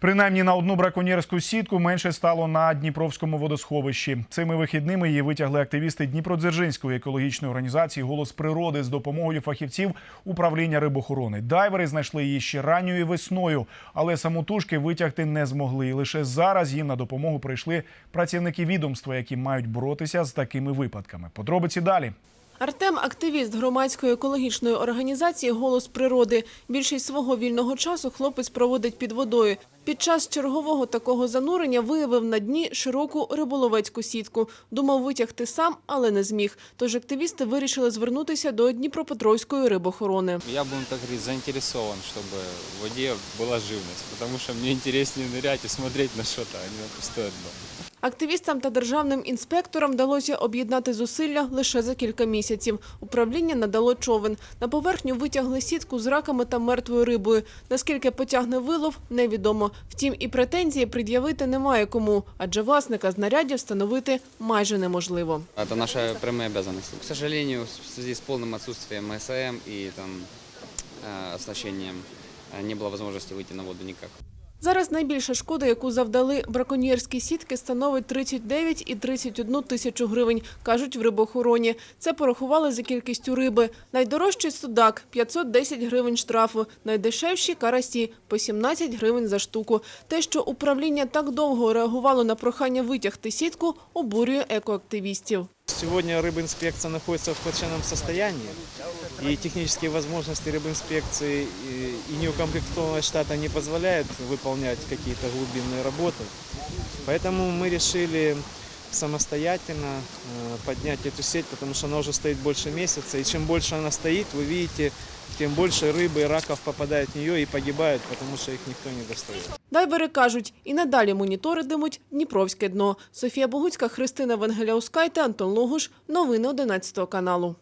Принаймні на одну браконьєрську сітку менше стало на Дніпровському водосховищі. Цими вихідними її витягли активісти Дніпродзержинської екологічної організації Голос природи з допомогою фахівців управління рибохорони. Дайвери знайшли її ще ранньою весною, але самотужки витягти не змогли. І лише зараз їм на допомогу прийшли працівники відомства, які мають боротися з такими випадками. Подробиці далі. Артем – активіст громадської екологічної організації «Голос природи». Більшість свого вільного часу хлопець проводить під водою. Під час чергового такого занурення виявив на дні широку риболовецьку сітку. Думав витягти сам, але не зміг. Тож активісти вирішили звернутися до Дніпропетровської рибохорони. Я, будем так говорить, заинтересован, чтобы в воде была живность, потому что мне интереснее нырять и смотреть на что-то, а не на пустое дно. Активістам та державним інспекторам вдалося об'єднати зусилля лише за кілька місяців. Управління надало човен. На поверхню витягли сітку з раками та мертвою рибою. Наскільки потягне вилов, невідомо. Втім, і претензії пред'явити немає кому, адже власника знаряддя встановити майже неможливо. Это наша прямая обязанность. К сожалению, в связи с полным отсутствием СМ и там, э, оснащением э, не было возможности выйти на воду никак. Зараз найбільша шкода, яку завдали браконьєрські сітки, становить 39 і 31 тисячу гривень, кажуть в рибоохороні. Це порахували за кількістю риби. Найдорожчий судак – 510 гривень штрафу, найдешевші – карасі – по 17 гривень за штуку. Те, що управління так довго реагувало на прохання витягти сітку, обурює екоактивістів. Сегодня рыбинспекция находится в плачевном состоянии, и технические возможности рыбинспекции и, неукомплектованность штата не позволяют выполнять какие-то глубинные работы. Поэтому мы решили самостоятельно э, поднять эту сеть, потому что она уже стоит больше месяца, и чем больше она стоит, вы видите, тем больше рыбы и раков попадает в нее и погибают, потому что их никто не достает. Дайвери кажуть, і надалі моніторитимуть Дніпровське дно. Софія Богуцька, Христина Вангеляускайте, Антон Логуш. Новини 11 каналу.